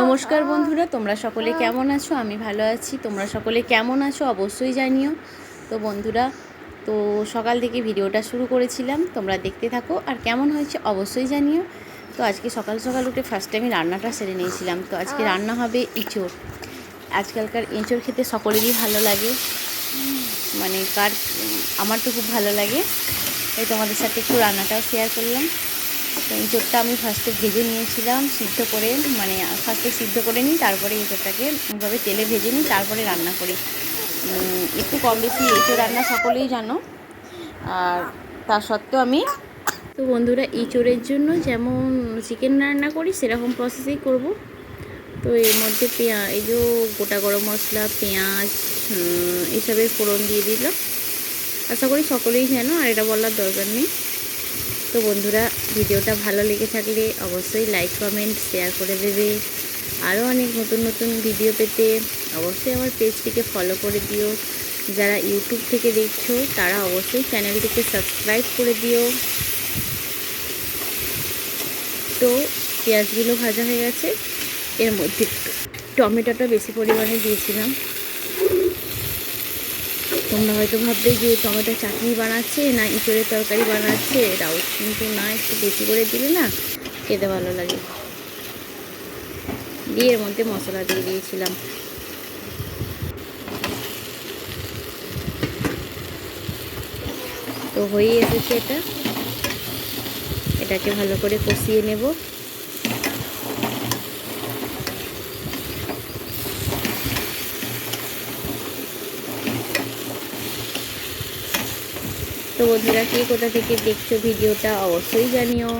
নমস্কার বন্ধুরা, তোমরা সকলে কেমন আছো? আমি ভালো আছি। তোমরা সকলে কেমন আছো? অবশ্যই জানিও। তো বন্ধুরা, তো সকাল থেকে ভিডিওটা শুরু করেছিলাম। তোমরা দেখতে থাকো। আর কেমন হয়েছে অবশ্যই জানিও। তো আজকে সকাল সকাল উঠে ফার্স্টে আমি রান্নাটা সেরে নিয়েছিলাম। তো আজকে রান্না হবে ইঁচড় আজকালকার এঁচড় খেতে সকলেরই ভালো লাগে। মানে কার, আমার তো খুব ভালো লাগে। তাই তোমাদের সাথে একটু রান্নাটাও শেয়ার করলাম। এঁচোড়টা আমি ফার্স্টে ভেজে নিয়েছিলাম সিদ্ধ করে মানে ফার্স্টে সিদ্ধ করে নিই, তারপরে এঁচোড়টাকে ওইভাবে তেলে ভেজে নিই, তারপরে রান্না করি। একটু কম বেশি এঁচোড় রান্না সকলেই জানো। আর তা সত্ত্বেও আমি তো বন্ধুরা এঁচোড়ের জন্য যেমন চিকেন রান্না করি, সেরকম প্রসেসেই করব। তো এর মধ্যে পেঁয়া, এই যে গোটা গরম মশলা, পেঁয়াজ এসবের ফোড়ন দিয়ে দিলাম। আশা করি সকলেই জানো, আর এটা বলার দরকার নেই। তো বন্ধুরা, ভিডিওটা ভালো লেগে থাকলে অবশ্যই লাইক কমেন্ট শেয়ার করে দেবে। আরও অনেক নতুন নতুন ভিডিও পেতে অবশ্যই আমার পেজটিকে ফলো করে দিও। যারা ইউটিউব থেকে দেখছ, তারা অবশ্যই চ্যানেলটিকে সাবস্ক্রাইব করে দিও। তো পেঁয়াজগুলো ভাজা হয়ে গেছে, এর মধ্যে টমেটোটা বেশি পরিমাণে দিয়েছিলাম। তোমরা হয়তো ভাববে যে টমেটো চাটনি বানাচ্ছে না ইঁচড়ের তরকারি বানাচ্ছে। ডাউট কিন্তু না, একটু বেশি করে দিলে না খেতে ভালো লাগে। দিয়ে এর মধ্যে মশলা দিয়ে দিয়েছিলাম। তো হয়ে এসেছে এটা। এটাকে ভালো করে কষিয়ে নেব। তো বন্ধুরা, কে কোথা থেকে দেখছ ভিডিওটা অবশ্যই জানিও।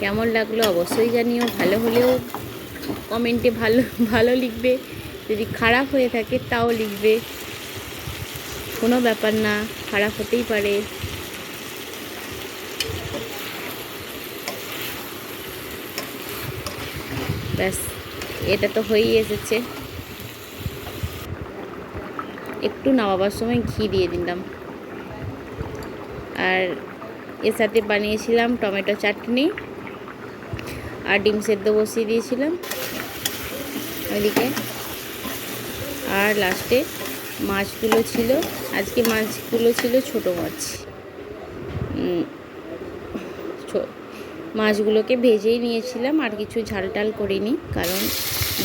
কেমন লাগল অবশ্যই জানিও। ভালো হলেও কমেন্টে ভালো ভালো লিখবে। যদি খারাপ হয়ে থাকে তাও লিখবে। কোনো ব্যাপার না, খারাপ হতেই পারে। ব্যাস, এটা তো হয়েই এসেছে। একটু নামাবার সময় ঘি দিয়ে দিলাম। আর এর সাথে বানিয়েছিলাম টমেটো চাটনি আর ডিম সেদ্ধ বসিয়ে দিয়েছিলাম ওইদিকে। আর লাস্টে মাছগুলো ছিল, আজকে মাছগুলো ছিল ছোট মাছ। মাছগুলোকে ভেজেই নিয়েছিলাম, আর কিছু ঝাল টাল করিনি, কারণ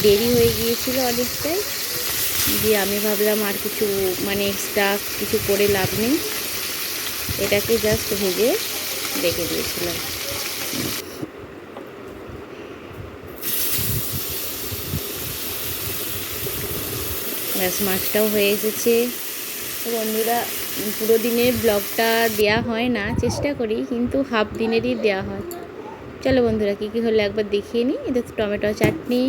দেরি হয়ে গিয়েছিল অনেকটাই। দিয়ে আমি ভাবলাম আর কিছু মানে এক্সট্রা কিছু করে লাভ নেই। এটাকে জাস্ট ভেজে রেখে দিয়েছিলাম। ব্যাস, মাছটাও হয়ে এসেছে। বন্ধুরা, পুরো দিনের ব্লগটা দেয়া হয় না, চেষ্টা করি, কিন্তু হাফ দিনেরই দেয়া হয়। চলো বন্ধুরা, কী কী হলো একবার দেখিয়ে নিই। এটা তো টমেটো চাটনি,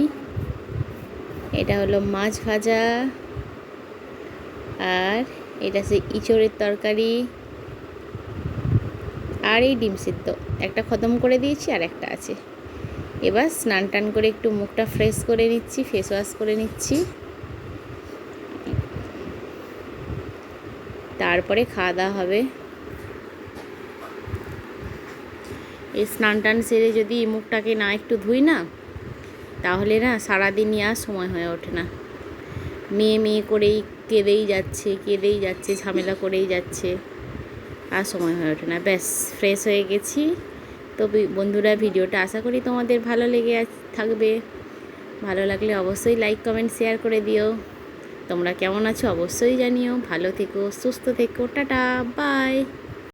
এটা হলো মাছ ভাজা, আর এটা সে ইঁচড়ের তরকারি। আর এই ডিম সিদ্ধ। একটা খতম করে দিয়েছি, আর একটা আছে। এবার স্নান টান করে একটু মুখটা ফ্রেশ করে নিচ্ছি ফেস ওয়াশ করে নিচ্ছি। তারপরে খাওয়া দাওয়া হবে। এই স্নান টান সেরে যদি মুখটাকে না একটু ধুই না, তাহলে না সারাদিনই আর সময় হয়ে ওঠে না। মেয়ে মেয়ে করেই কেঁদেই যাচ্ছে কেঁদেই যাচ্ছে, ঝামেলা করেই যাচ্ছে। আর সময় হয়ে ওঠে না। ব্যাস ফ্রেশ হয়ে গেছি। তো বন্ধুরা, ভিডিওটা আশা করি তোমাদের ভালো লেগে থাকবে। ভালো লাগলে অবশ্যই লাইক কমেন্ট শেয়ার করে দিও। তোমরা কেমন আছো অবশ্যই জানিও। ভালো থেকো, সুস্থ থেকো। Tata bye